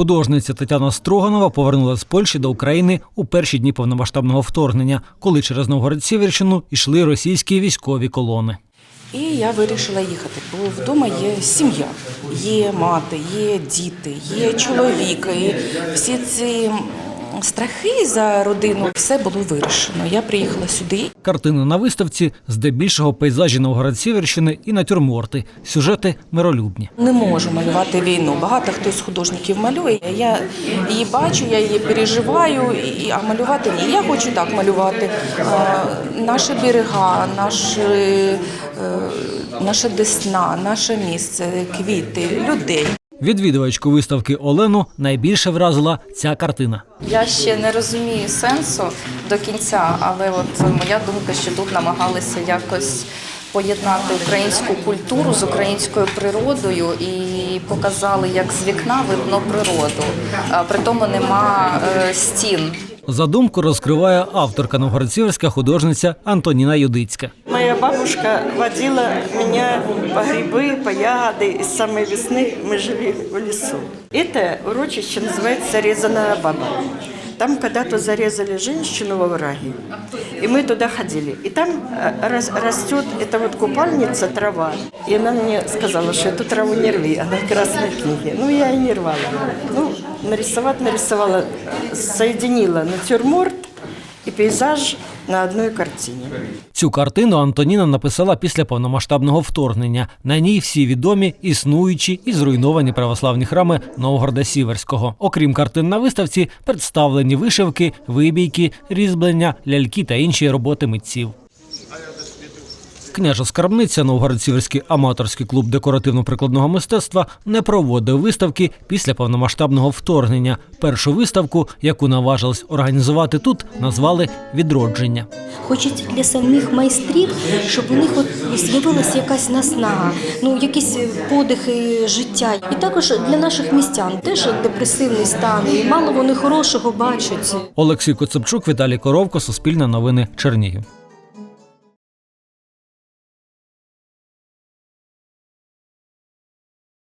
Художниця Тетяна Строганова повернулася з Польщі до України у перші дні повномасштабного вторгнення, коли через Новгород-Сіверщину йшли російські військові колони. І я вирішила їхати, бо вдома є сім'я, є мати, є діти, є чоловік. І всі ці страхи за родину все було вирішено. Я приїхала сюди. Картини на виставці здебільшого пейзажі Новгород-Сіверщини і натюрморти, сюжети миролюбні. Не можу малювати війну. Багато хто з художників малює. Я її бачу, я її переживаю, і- а малювати ні. Я хочу так малювати. Наші берега, наш, е, наша десна, наше місце, квіти, людей. Відвідувачку виставки Олену найбільше вразила ця картина. Я ще не розумію сенсу до кінця, але от моя думка, що тут намагалися якось поєднати українську культуру з українською природою і показали, як з вікна видно природу. При тому нема е, стін. Задумку розкриває авторка новгород-сіверська художниця Антоніна Юдицька. Моя бабушка водила меня по грибы, по ягоды. И с самой весны мы жили в лесу. Это урочище называется «Резаная баба». Там когда-то зарезали женщину во враге, и мы туда ходили. И там э, рас- растет эта вот купальница, трава. И она мне сказала, что эту траву не рви, она в красной книге. Ну, я и не рвала. Ну, нарисовать нарисовала, соединила натюрморт и пейзаж на одній картині. Цю картину Антоніна написала після повномасштабного вторгнення. На ній всі відомі, існуючі і зруйновані православні храми Новгорода Сіверського. Окрім картин на виставці, представлені вишивки, вибійки, різьблення, ляльки та інші роботи митців. Княжа скарбниця Новгород-Сіверський аматорський клуб декоративно-прикладного мистецтва не проводив виставки після повномасштабного вторгнення. Першу виставку, яку наважились організувати тут, назвали Відродження. Хочеться для самих майстрів, щоб у них от з'явилася якась наснага, ну якісь подихи життя. І також для наших містян теж депресивний стан, і мало вони хорошого бачать. Олексій Коцепчук, Віталій Коровко, Суспільне новини, Чернігів.